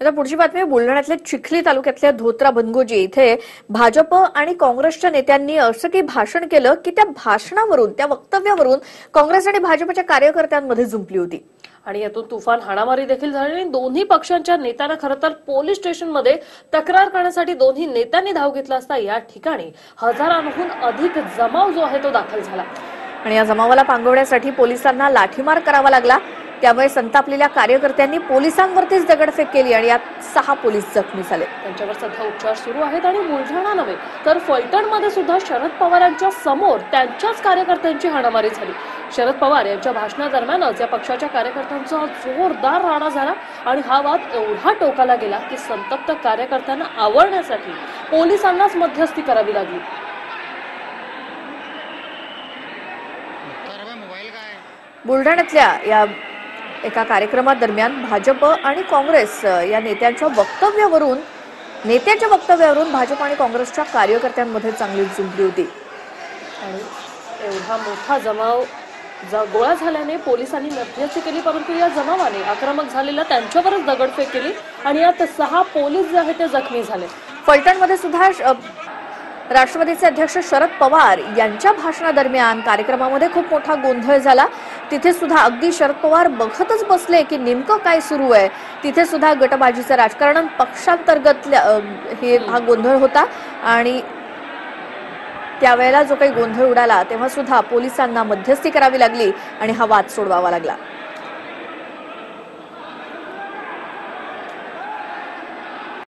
आता पुढची बातमी बुलढाण्यातल्या चिखली तालुक्यातल्या धोत्रा बनगोजी इथे भाजप आणि काँग्रेसच्या नेत्यांनी असं काही भाषण केलं की त्या भाषणावरून त्या वक्तव्यावरून काँग्रेस आणि भाजपच्या कार्यकर्त्यांमध्ये जुंपली होती. आणि यातून तुफान हाणामारी देखील झाली आणि दोन्ही पक्षांच्या नेत्यांना खरं तर पोलीस स्टेशनमध्ये तक्रार करण्यासाठी दोन्ही नेत्यांनी धाव घेतला असता या ठिकाणी हजारांहून अधिक जमाव जो आहे तो दाखल झाला. आणि या जमावाला पांगवण्यासाठी पोलिसांना लाठीमार करावा लागला. त्यामुळे संतापलेल्या कार्यकर्त्यांनी पोलिसांवरतीच दगडफेक केली आणि यात सहा पोलीस जखमी झाले. त्यांच्यावर सध्या उपचार सुरू आहेत आणि बुलढाणा नव्हे तर फलटणमध्ये सुद्धा शरद पवार यांच्या समोर त्यांच्याच कार्यकर्त्यांची हाणामारी झाली. शरद पवार यांच्या भाषणादरम्यानच या पक्षाच्या कार्यकर्त्यांचा जोरदार राडा झाला आणि हा वाद एवढा टोकाला गेला की संतप्त कार्यकर्त्यांना आवरण्यासाठी पोलिसांनाच मध्यस्थी करावी लागली. बुलढाण्यातल्या या एका कार्यक्रमादरम्यान भाजप आणि काँग्रेस या नेत्यांच्या वक्तव्यावरून नेत्यांच्या वक्तव्यावरून भाजप आणि काँग्रेसच्या कार्यकर्त्यांमध्ये चांगली जुंपली होती. आणि एवढा मोठा जमाव ज- गोळा झाल्याने पोलिसांनी मध्यस्थी केली परंतु या जमावाने आक्रमक झालेल्या त्यांच्यावरच दगडफेक केली आणि यात सहा पोलीस जे आहेत ते जखमी झाले. फलटणमध्ये सुद्धा राष्ट्रवादीचे अध्यक्ष शरद पवार यांच्या भाषणादरम्यान कार्यक्रमामध्ये खूप मोठा गोंधळ झाला. तिथे सुद्धा अगदी शरद पवार बघतच बसले की नेमकं काय सुरू आहे. तिथे सुद्धा गटबाजीचं राजकारण पक्षांतर्गत हे हा गोंधळ होता. आणि त्यावेळेला जो काही गोंधळ उडाला तेव्हा सुद्धा पोलिसांना मध्यस्थी करावी लागली आणि हा वाद सोडवावा लागला.